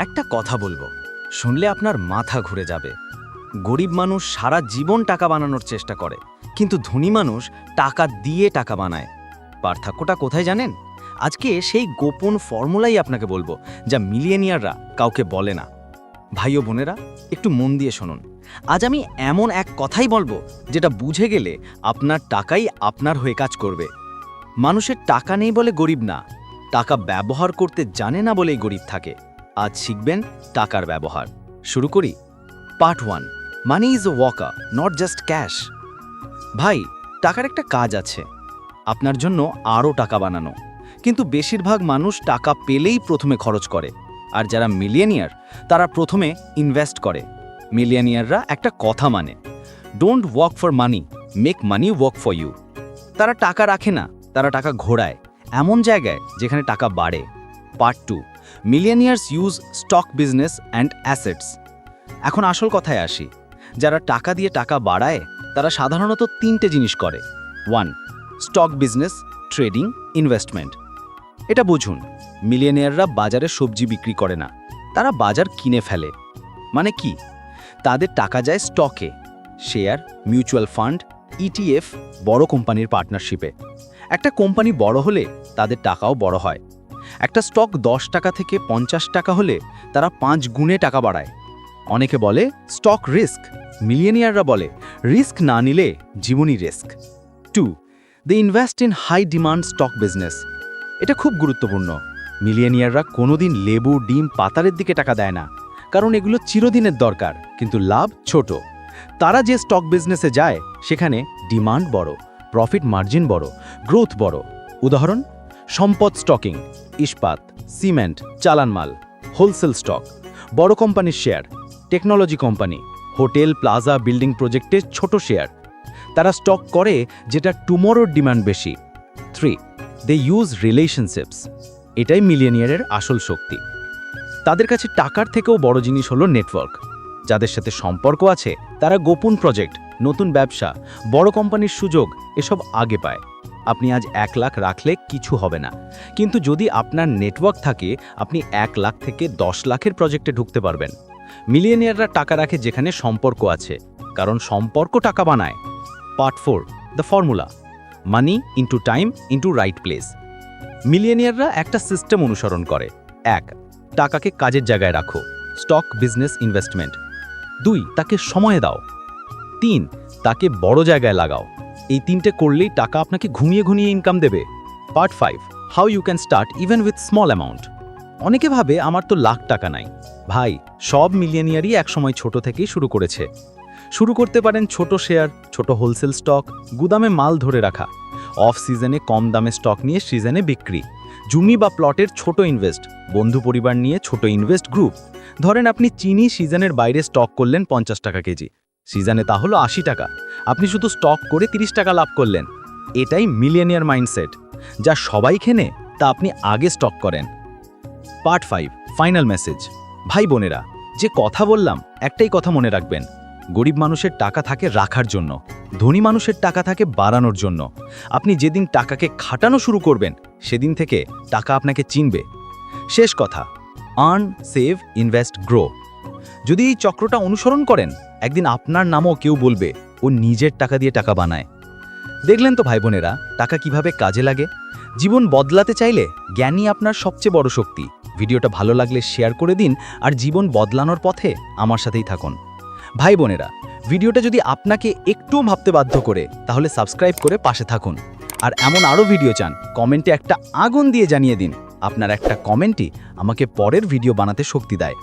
একটা কথা বলব। শুনলে আপনার মাথা ঘুরে যাবে। গরিব মানুষ সারা জীবন টাকা বানানোর চেষ্টা করে, কিন্তু ধনী মানুষ টাকা দিয়ে টাকা বানায়। পার্থক্যটা কোথায় জানেন? আজকে সেই গোপন ফর্মুলাই আপনাকে বলব, যা মিলিয়নিয়াররা কাউকে বলে না। ভাই ও বোনেরা, একটু মন দিয়ে শুনুন। আজ আমি এমন এক কথাই বলব, যেটা বুঝে গেলে আপনার টাকাই আপনার হয়ে কাজ করবে। মানুষের টাকা নেই বলে গরিব না, টাকা ব্যবহার করতে জানে না বলেই গরিব থাকে। আজ শিখবেন টাকার ব্যবহার। শুরু করি। Part one, money is a Waka not just cash. ভাই, টাকার একটা কাজ আছে। আপনার জন্য আরও টাকা বানানো। কিন্তু বেশিরভাগ মানুষ টাকা পেলেই প্রথমে খরচ করে। আর যারা মিলিয়নিয়ার, তারা প্রথমে ইনভেস্ট করে। মিলিয়নিয়াররা একটা কথা মানে don't work for money make money work for you তারা টাকা রাখে না, তারা টাকা ঘোরায়। এমন জায়গায় যেখানে টাকা বাড়ে। Part two millionaires use stock business and assets এখন আসল কথায় আসি, যারা টাকা দিয়ে টাকা বাড়ায়, তারা সাধারণত তিনটে জিনিস করে। One stock business trading investment এটা বুঝুন মিলিয়নিয়াররা বাজারে সবজি বিক্রি করে না, তারা বাজার কিনে ফেলে। মানে কি? তাদের টাকা যায় স্টকে শেয়ার মিউচুয়াল ফান্ড ইটিএফ বড় কোম্পানির পার্টনারশিপে একটা কোম্পানি বড় হলে তাদের টাকাও বড় হয়। একটা স্টক দশ টাকা থেকে পঞ্চাশ টাকা হলে তারা পাঁচ গুণে টাকা বাড়ায়। অনেকে বলে, স্টক রিস্ক। মিলিয়নিয়াররা বলে, রিস্ক না নিলে জীবনই risk. Two, they invest in high demand stock business. এটা খুব গুরুত্বপূর্ণ। মিলিয়নিয়াররা কোনোদিন লেবু, ডিম, পাতারের দিকে টাকা দেয় না, কারণ এগুলো চিরদিনের দরকার, কিন্তু লাভ ছোট। তারা যে স্টক বিজনেসে যায়, সেখানে ডিমান্ড বড়, প্রফিট মার্জিন বড়, গ্রোথ বড়। উদাহরণ সম্পদ স্টকিং, ইস্পাত, সিমেন্ট চালান মাল হোলসেল স্টক, বড় কোম্পানির share, technology company, hotel, plaza, building প্রজেক্টের ছোট শেয়ার। তারা স্টক করে যেটা টুমোরোর ডিমান্ড বেশি। থ্রি দে ইউজ রিলেশনশিপস এটাই মিলিয়নিয়ারের আসল শক্তি। তাদের কাছে টাকার থেকেও বড় জিনিস হলো নেটওয়ার্ক যাদের সাথে সম্পর্ক আছে, তারা গোপন প্রজেক্ট নতুন ব্যবসা, বড় কোম্পানির সুযোগ, এসব আগে পায়। আপনি আজ এক লাখ রাখলে কিছু হবে না। কিন্তু যদি আপনার নেটওয়ার্ক থাকে, আপনি এক লাখ থেকে দশ লাখের প্রজেক্টে ঢুকতে পারবেন। মিলিয়নিয়াররা টাকা রাখে যেখানে সম্পর্ক আছে, কারণ সম্পর্ক টাকা বানায়। Part four the formula money into time into right place মিলিয়নিয়াররা একটা সিস্টেম অনুসরণ করে। এক, টাকাকে কাজের জায়গায় রাখো স্টক বিজনেস ইনভেস্টমেন্ট দুই, তাকে সময় দাও। তিন, তাকে বড় জায়গায় লাগাও। এই তিনটে করলেই টাকা আপনাকে ঘুমিয়ে ঘুমিয়ে ইনকাম দেবে। Part five how you can start even with small amount অনেকে ভাবে আমার তো লাখ টাকা নাই। ভাই, সব মিলিয়নিয়ারই একসময় ছোট থেকেই শুরু করেছে। শুরু করতে পারেন ছোট শেয়ার ছোট হোলসেল স্টক গুদামে মাল ধরে রাখা। অফ সিজনে কম দামে স্টক নিয়ে সিজনে বিক্রি। জমি বা প্লটের ছোট ইনভেস্ট বন্ধু পরিবার নিয়ে ছোট ইনভেস্ট গ্রুপ ধরেন আপনি চিনি সিজনের বাইরে স্টক করলেন পঞ্চাশ টাকা কেজি। সিজনে তা হলো আশি টাকা। আপনি শুধু স্টক করে তিরিশ টাকা লাভ করলেন। এটাই মিলিয়নিয়ার মাইন্ডসেট যা সবাই খেনে, তা আপনি আগে স্টক করেন। পার্ট ফাইভ ফাইনাল মেসেজ ভাই বোনেরা, যে কথা বললাম, একটাই কথা মনে রাখবেন। গরিব মানুষের টাকা থাকে রাখার জন্য। ধনী মানুষের টাকা থাকে বাড়ানোর জন্য। আপনি যেদিন টাকাকে খাটানো শুরু করবেন, সেদিন থেকে টাকা আপনাকে চিনবে। শেষ কথা আর্ন সেভ ইনভেস্ট গ্রো যদি এই চক্রটা অনুসরণ করেন, একদিন আপনার নামও কেউ বলবে। ও নিজের টাকা দিয়ে টাকা বানায়। দেখলেন তো ভাই বোনেরা টাকা কীভাবে কাজে লাগে? জীবন বদলাতে চাইলে জ্ঞানই আপনার সবচেয়ে বড় শক্তি। ভিডিওটা ভালো লাগলে শেয়ার করে দিন আর জীবন বদলানোর পথে আমার সাথেই থাকুন। ভাই বোনেরা ভিডিওটা যদি আপনাকে একটু ভাবতে বাধ্য করে, তাহলে সাবস্ক্রাইব করে পাশে থাকুন। আর এমন আরও ভিডিও চান, কমেন্টে একটা আগুন দিয়ে জানিয়ে দিন। আপনার একটা কমেন্টই আমাকে পরের ভিডিও বানাতে শক্তি দেয়।